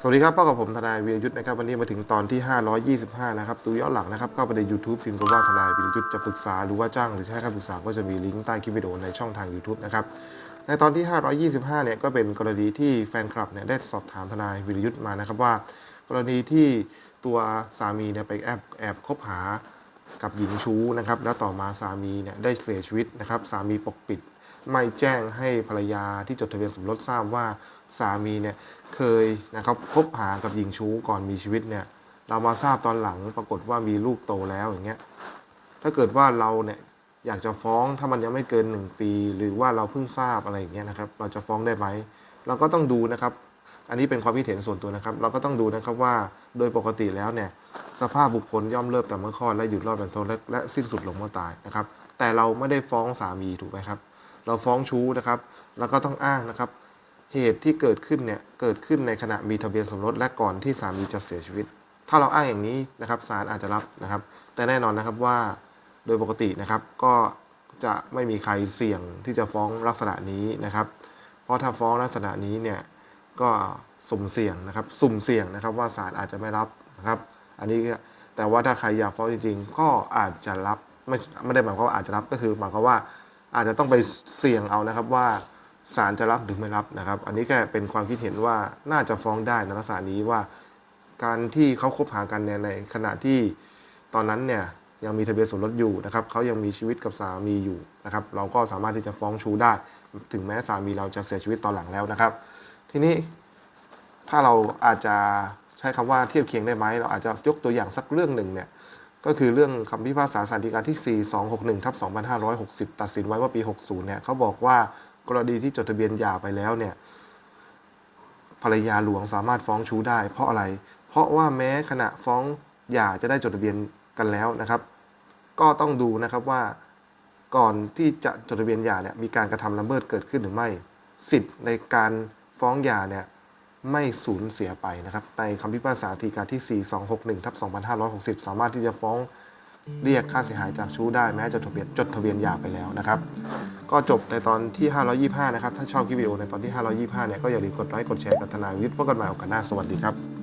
สวัสดีครับพ่อกับผมทนายวีรยุทธ์นะครับ วันนี้มาถึงตอนที่ 525 นะครับดูย้อนหลังนะครับเข้าไปใน YouTube พิมพ์คำว่าทนายวีรยุทธ์จะปรึกษาหรือว่าจ้างหรือให้คำปรึกษาก็จะมีลิงก์ใต้คลิปวิดีโอในช่องทาง YouTube นะครับในตอนที่ 525 เนี่ยก็เป็นกรณีที่แฟนคลับเนี่ยได้สอบถามทนายวีรยุทธ์มานะครับว่า กรณีที่ตัวสามีเนี่ยไปแอบแอบคบหากับหญิงชู้นะครับแล้วต่อมาสามีเนี่ยได้เสียชีวิตนะครับสามีปกปิด ไม่แจ้งให้ภรรยาที่จดทะเบียนสมรสทราบว่าสามีเนี่ยเคยนะครับคบหากับหญิงชู้ก่อนมีชีวิตเนี่ยเรามาทราบตอนหลังปรากฏว่ามีลูกโตแล้วอย่างเงี้ยถ้าเกิดว่าเราเนี่ยอยากจะฟ้องถ้ามันยังไม่เกิน 1 ปี หรือว่าเราเพิ่งทราบอะไรอย่างเงี้ยนะครับเราจะฟ้องได้ไหมเราก็ต้องดูนะครับ อันนี้เป็นความคิดเห็นส่วนตัวนะครับ เราก็ต้องดูนะครับว่าโดยปกติแล้วเนี่ยสภาพบุคคลย่อมเริ่มแต่เมื่อคลอดและหยุดรอดเป็นโทษและและสิ้นสุดลงเมื่อตายนะครับแต่เราไม่ได้ฟ้องสามีถูกไหมครับ เราฟ้องชู้นะครับ แล้วก็ต้องอ้างนะครับ เหตุที่เกิดขึ้นเนี่ยเกิดขึ้นในขณะมีทะเบียนสมรสและก่อนที่สามีจะเสียชีวิต ถ้าเราอ้างอย่างนี้นะครับศาลอาจจะรับนะครับ แต่แน่นอนนะครับว่าโดยปกตินะครับก็จะไม่มีใครเสี่ยงที่จะฟ้องลักษณะนี้นะครับ เพราะถ้าฟ้องลักษณะนี้เนี่ยก็สุ่มเสี่ยงนะครับ สุ่มเสี่ยงนะครับว่าศาลอาจจะไม่รับนะครับ อันนี้แต่ว่าถ้าใครอยากฟ้องจริงๆ ก็อาจจะรับไม่ไม่ได้หมายความว่าอาจจะรับก็คือหมายความว่า อาจจะต้องไปเสี่ยงเอานะครับว่าศาลจะรับหรือไม่รับนะครับ อันนี้แค่เป็นความคิดเห็นว่าน่าจะฟ้องได้ในลักษณะนี้ว่าการที่เขาคบหากันเนี่ยในขณะที่ตอนนั้นเนี่ยยังมีทะเบียนสมรสอยู่นะครับเขายังมีชีวิตกับสามีอยู่นะครับ เราก็สามารถที่จะฟ้องชูได้ ถึงแม้สามีเราจะเสียชีวิตตอนหลังแล้วนะครับ ทีนี้ถ้าเราอาจจะใช้คำว่าเทียบเคียงได้ไหมเราอาจจะยกตัวอย่างสักเรื่องหนึ่งเนี่ย ก็คือเรื่องคำพิพากษาสารดีกาที่ 4261ทับ2560 ตัดสินไว้ว่าปี 60 เนี่ยเขาบอกว่ากรณีที่จดทะเบียนหย่าไปแล้วเนี่ยภรรยาหลวงสามารถฟ้องชู้ได้ เพราะอะไร เพราะว่าแม้ขณะฟ้องหย่าจะได้จดทะเบียนกันแล้วนะครับ ก็ต้องดูนะครับว่าก่อนที่จะจดทะเบียนหย่าเนี่ยมีการกระทำละเมิดเกิดขึ้นหรือไม่ สิทธิ์ในการฟ้องหย่าเนี่ย ไม่สูญเสียไปนะครับ ในคำพิพากษาฎีกาที่ 4261ทับ2560 สามารถที่จะฟ้องเรียกค่าเสียหายจากชู้ได้แม้จดทะเบียนจดทะเบียนหย่าไปแล้วนะครับ ก็จบในตอนที่ 525 นะครับ ถ้าชอบคลิปวิดีโอในตอนที่ 525 เนี่ยก็อย่าลืมกดไลค์กดแชร์กับทนายวิทย์เพบกันใหม่โอกาสหน้าสวัสดีครับ